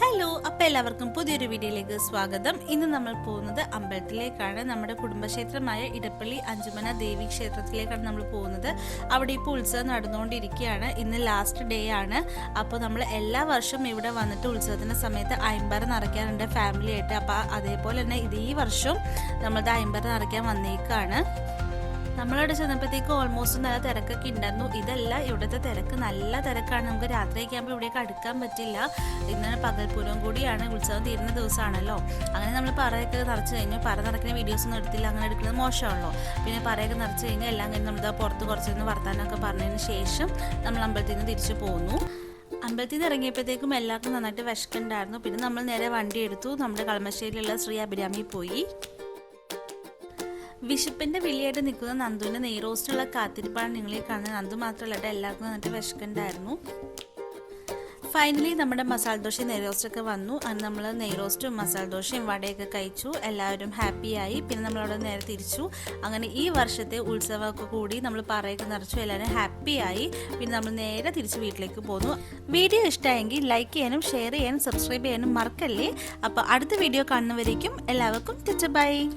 Hello അപ്പോൾ എല്ലാവർക്കും പുതിയൊരു വീഡിയോയിലേക്ക് സ്വാഗതം. ഇന്ന് നമ്മൾ പോകുന്നത് അമ്പലത്തിലേക്കാണ്. നമ്മുടെ കുടുംബക്ഷേത്രമായ ഇടപ്പള്ളി അഞ്ചുമന ദേവി ക്ഷേത്രത്തിലേക്കാണ് നമ്മൾ പോകുന്നത്. അവിടെ ഇപ്പോൾ ഉത്സവം നടന്നുകൊണ്ടിരിക്കുകയാണ്. ഇന്ന് ലാസ്റ്റ് ഡേ ആണ്. അപ്പോൾ നമ്മൾ എല്ലാ വർഷവും ഇവിടെ വന്നിട്ട് ഉത്സവത്തിന്റെ സമയത്ത് അയമ്പറ നിറയ്ക്കാറുണ്ട് ഫാമിലി ആയിട്ട്. അപ്പോൾ അതേപോലെ തന്നെ ഇത് ഈ വർഷവും നമ്മളത് അയമ്പറ നിറയ്ക്കാൻ വന്നേക്കാണ്. നമ്മളവിടെ ചെന്നപ്പോഴത്തേക്ക് ഓൾമോസ്റ്റ് നല്ല തിരക്കൊക്കെ ഉണ്ടായിരുന്നു. ഇതല്ല ഇവിടുത്തെ തിരക്ക് നല്ല തിരക്കാണ്. നമുക്ക് രാത്രിയൊക്കെ ആകുമ്പോൾ ഇവിടേക്ക് അടുക്കാൻ പറ്റില്ല. ഇന്നലെ പകൽപൂരം കൂടിയാണ് ഉത്സവം തീരുന്ന ദിവസമാണല്ലോ. അങ്ങനെ നമ്മൾ പറയൊക്കെ നിറച്ച് കഴിഞ്ഞു. പറ നടക്കുന്ന വീഡിയോസ് ഒന്നും എടുത്തില്ല. അങ്ങനെ എടുക്കുന്നത് മോശമാണല്ലോ. പിന്നെ പറയൊക്കെ നിറച്ച് കഴിഞ്ഞാൽ എല്ലാം കഴിഞ്ഞ് നമ്മൾ പുറത്ത് കുറച്ചൊന്ന് വർത്താനമൊക്കെ പറഞ്ഞതിന് ശേഷം നമ്മൾ അമ്പലത്തിൽ നിന്ന് തിരിച്ചു പോന്നു. അമ്പലത്തിൽ നിന്ന് ഇറങ്ങിയപ്പോഴത്തേക്കും എല്ലാവർക്കും നന്നായിട്ട് വിശക്കുണ്ടായിരുന്നു പിന്നെ നമ്മൾ നേരെ വണ്ടി എടുത്തു. നമ്മുടെ കളമശ്ശേരിയിലുള്ള ശ്രീ അഭിരാമി പോയി. വിശപ്പിന്റെ വിളിയായിട്ട് നിൽക്കുന്ന നന്ദുവിന്റെ നെയ്റോസ്റ്റുള്ള കാത്തിരിപ്പാണ് നിങ്ങളീ കാണുന്നത്. നന്ദു മാത്രമല്ല എല്ലാവർക്കും എന്നിട്ട് വിശക്കുണ്ടായിരുന്നു ഫൈനലി നമ്മുടെ മസാല ദോശയും നെയ്റോസ്റ്റൊക്കെ വന്നു. അന്ന് നമ്മൾ നെയ്റോസ്റ്റും മസാല ദോശയും വടയൊക്കെ കഴിച്ചു. എല്ലാവരും ഹാപ്പിയായി പിന്നെ നമ്മളവിടെ നേരെ തിരിച്ചു. അങ്ങനെ ഈ വർഷത്തെ ഉത്സവമൊക്കെ കൂടി നമ്മൾ പറയൊക്കെ നിറച്ചു. എല്ലാവരും ഹാപ്പിയായി പിന്നെ നമ്മൾ നേരെ തിരിച്ച് വീട്ടിലേക്ക് പോന്നു. വീഡിയോ ഇഷ്ടമായെങ്കിൽ ലൈക്ക് ചെയ്യാനും ഷെയർ ചെയ്യാനും സബ്സ്ക്രൈബ് ചെയ്യാനും മറക്കല്ലേ? അപ്പോൾ അടുത്ത വീഡിയോ കാണുന്നവരേക്കും എല്ലാവർക്കും ബൈ